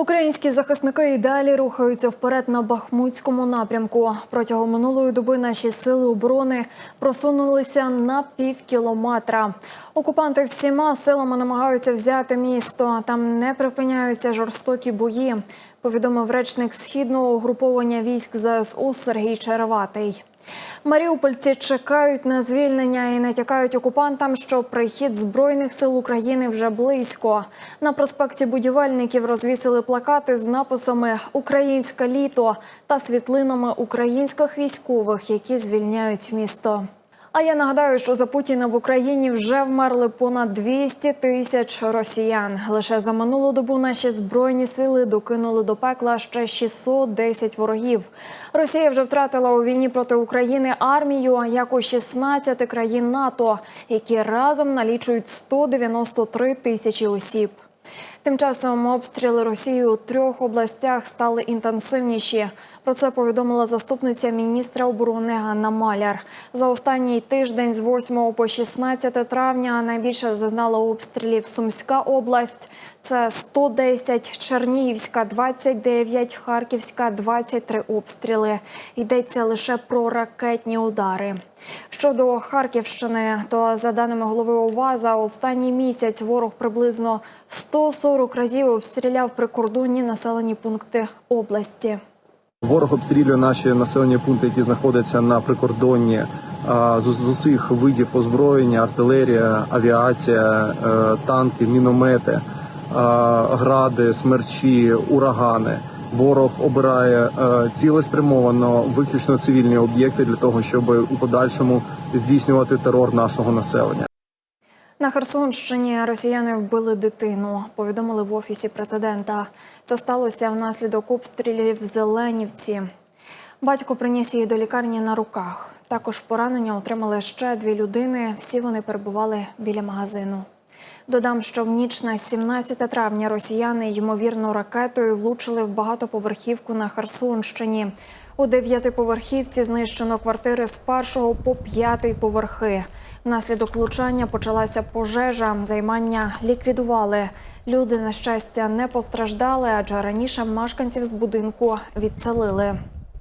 Українські захисники і далі рухаються вперед на Бахмутському напрямку. Протягом минулої доби наші сили оборони просунулися на пів кілометра. Окупанти всіма силами намагаються взяти місто. Там не припиняються жорстокі бої. Повідомив речник східного угруповання військ ЗСУ Сергій Череватий. Маріупольці чекають на звільнення і натякають окупантам, що прихід збройних сил України вже близько. На проспекті будівельників розвісили плакати з написами Українське літо та світлинами українських військових, які звільняють місто. А я нагадаю, що за Путіна в Україні вже вмерли понад 200 тисяч росіян. Лише за минулу добу наші збройні сили докинули до пекла ще 610 ворогів. Росія вже втратила у війні проти України армію, як у 16 країн НАТО, які разом налічують 193 тисячі осіб. Тим часом обстріли Росії у трьох областях стали інтенсивніші. Про це повідомила заступниця міністра оборони Ганна Маляр. За останній тиждень з 8 по 16 травня найбільше зазнала обстрілів Сумська область. Це 110, Чернігівська 29, Харківська 23 обстріли. Йдеться лише про ракетні удари. Щодо Харківщини, то за даними голови ОВА, за останній місяць ворог приблизно 140 разів обстріляв прикордонні населені пункти області. Ворог обстрілює наші населені пункти, які знаходяться на прикордонні з, усіх видів озброєння, артилерія, авіація, е, танки, міномети, гради, смерчі, урагани. Ворог обирає е, цілеспрямовано виключно цивільні об'єкти для того, щоб у подальшому здійснювати терор нашого населення. На Херсонщині росіяни вбили дитину. Повідомили в офісі президента. Це сталося внаслідок обстрілів в Зеленівці. Батько приніс її до лікарні на руках. Також поранення отримали ще дві людини. Всі вони перебували біля магазину. Додам, що в ніч на 17 травня росіяни ймовірно ракетою влучили в багатоповерхівку на Херсонщині. У дев'ятиповерхівці знищено квартири з першого по п'ятий поверхи. Внаслідок влучання почалася пожежа. Займання ліквідували. Люди, на щастя, не постраждали, адже раніше мешканців з будинку відселили.